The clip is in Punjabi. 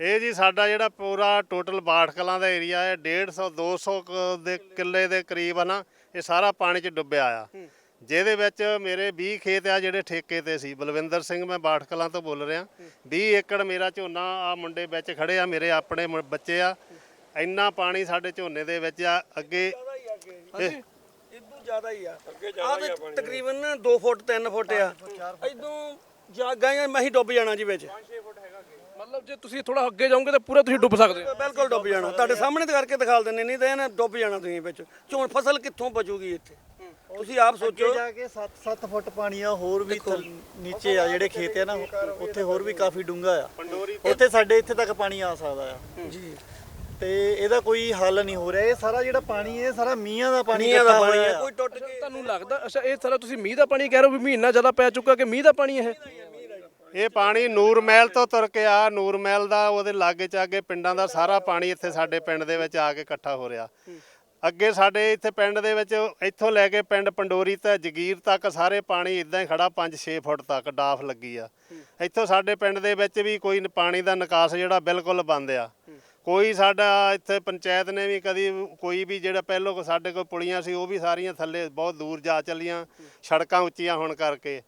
ਇਹ ਜੀ ਸਾਡਾ ਜਿਹੜਾ ਪੂਰਾ ਟੋਟਲ ਬਾਠ ਕਲਾਂ ਦਾ ਏਰੀਆ ਹੈ 150 200 ਕੁ ਦੇ ਕਿੱਲੇ ਦੇ ਕਰੀਬ ਆ ਨਾ ਇਹ ਸਾਰਾ ਪਾਣੀ 'ਚ ਡੁੱਬਿਆ ਆ। ਜਿਹਦੇ ਵਿੱਚ ਮੇਰੇ 20 ਖੇਤ ਆ ਜਿਹੜੇ ਠੇਕੇ ਤੇ ਸੀ। ਬਲਵਿੰਦਰ ਸਿੰਘ ਮੈਂ ਬਾਠ ਕਲਾਂ ਤੋਂ ਬੋਲ ਰਿਹਾ। 20 ਏਕੜ ਮੇਰਾ ਝੋਨਾ ਆ ਮੁੰਡੇ ਵਿੱਚ ਖੜੇ ਆ ਮੇਰੇ ਆਪਣੇ ਬੱਚੇ ਆ। ਇੰਨਾ ਪਾਣੀ ਸਾਡੇ ਝੋਨੇ ਦੇ ਵਿੱਚ ਆ ਅੱਗੇ ਇਦੋਂ ਜ਼ਿਆਦਾ ਹੀ ਆ। ਆ ਤੇ ਤਕਰੀਬਨ 2 ਫੁੱਟ 3 ਫੁੱਟ ਆ। ਇਦੋਂ ਜਾਗਾਂ ਮੈਂ ਹੀ ਡੁੱਬ ਜਾਣਾ ਜੀ ਵਿੱਚ। ਮਤਲਬ ਜੇ ਤੁਸੀਂ ਥੋੜਾ ਅੱਗੇ ਜਾਓਗੇ ਤਾਂ ਪੂਰਾ ਤੁਸੀਂ ਡੁੱਬ ਸਕਦੇ ਹੋ। ਬਿਲਕੁਲ ਡੁੱਬ ਜਾਣਾ। ਤੁਹਾਡੇ ਸਾਹਮਣੇ ਤੇ ਕਰਕੇ ਦਿਖਾ ਦਿੰਨੇ ਨਹੀਂ ਤਾਂ ਇਹਨੇ ਡੁੱਬ ਜਾਣਾ ਤੁਸੀਂ ਵਿੱਚ। ਝੋਨ ਫਸਲ ਕਿੱਥੋਂ ਬਚੂਗੀ ਇੱਥੇ? ਤੁਸੀਂ ਆਪ ਸੋਚੋ। ਜਾ ਕੇ 7-7 ਫੁੱਟ ਪਾਣੀ ਆ ਹੋਰ ਵੀ ਥੱਲ- ਨੀਚੇ ਆ ਜਿਹੜੇ ਖੇਤ ਆ ਨਾ ਉੱਥੇ ਹੋਰ ਵੀ ਕਾਫੀ ਡੂੰਘਾ ਆ। ਉੱਥੇ ਸਾਡੇ ਇੱਥੇ ਤੱਕ ਪਾਣੀ ਆ ਸਕਦਾ ਆ। ਜੀ। ਤੇ ਇਹਦਾ ਕੋਈ ਹੱਲ ਨਹੀਂ ਹੋ ਰਿਹਾ। ਇਹ ਸਾਰਾ ਜਿਹੜਾ ਪਾਣੀ ਹੈ ਇਹ ਸਾਰਾ ਮੀਂਹਾਂ ਦਾ ਪਾਣੀ ਮੀਂਹਾਂ ਦਾ ਇਕੱਠਾ ਪਾਣੀ ਹੋਇਆ ਹੈ। ਆ। ਕੋਈ ਟੁੱਟ ਕੇ ਤੁਹਾਨੂੰ ਲੱਗਦਾ ਅੱਛਾ ਇਹ ਸਾਰਾ ਤੁਸੀਂ ਮੀਂਹ ਦਾ ਪਾਣੀ ਕਹਿ ਰਹੇ ਹੋ ਵੀ ਮਹੀਨਾ ਜ਼ਿਆਦਾ ਪੈ ਚੁੱਕਾ ਕਿ ਮੀਂਹ ਦਾ ਪਾਣੀ ਇਹ ਇਹ ਪਾਣੀ ਨੂਰ ਮਹਿਲ ਤੋਂ ਤੁਰ ਕੇ ਆ ਨੂਰ ਮਹਿਲ ਦਾ ਉਹਦੇ ਲਾਗੇ ਚਾਗੇ ਪਿੰਡਾਂ ਦਾ ਸਾਰਾ ਪਾਣੀ ਇੱਥੇ ਸਾਡੇ ਪਿੰਡ ਦੇ ਵਿੱਚ ਆ ਕੇ ਇਕੱਠਾ ਹੋ ਰਿਹਾ। ਅੱਗੇ ਸਾਡੇ ਇੱਥੇ ਪਿੰਡ ਦੇ ਵਿੱਚ ਇੱਥੋਂ ਲੈ ਕੇ ਪਿੰਡ ਪੰਡੋਰੀ ਤੇ ਜਗੀਰ ਤੱਕ ਸਾਰੇ ਪਾਣੀ ਇਦਾਂ ਹੀ ਖੜਾ 5-6 ਫੁੱਟ ਤੱਕ ਡਾਫ ਲੱਗੀ ਆ। ਇੱਥੋਂ ਸਾਡੇ ਪਿੰਡ ਦੇ ਵਿੱਚ ਵੀ ਕੋਈ ਪਾਣੀ ਦਾ ਨਿਕਾਸ ਜਿਹੜਾ ਬਿਲਕੁਲ ਬੰਦ ਆ। ਕੋਈ ਸਾਡਾ ਇੱਥੇ ਪੰਚਾਇਤ ਨੇ ਵੀ ਕਦੀ ਕੋਈ ਵੀ ਜਿਹੜਾ ਪਹਿਲੋਂ ਸਾਡੇ ਕੋਲ ਪੁਲੀਆਂ ਸੀ ਉਹ ਵੀ ਸਾਰੀਆਂ ਥੱਲੇ ਬਹੁਤ ਦੂਰ ਜਾ ਚੱਲੀਆਂ ਸੜਕਾਂ ਉੱਚੀਆਂ ਹੋਣ ਕਰਕੇ।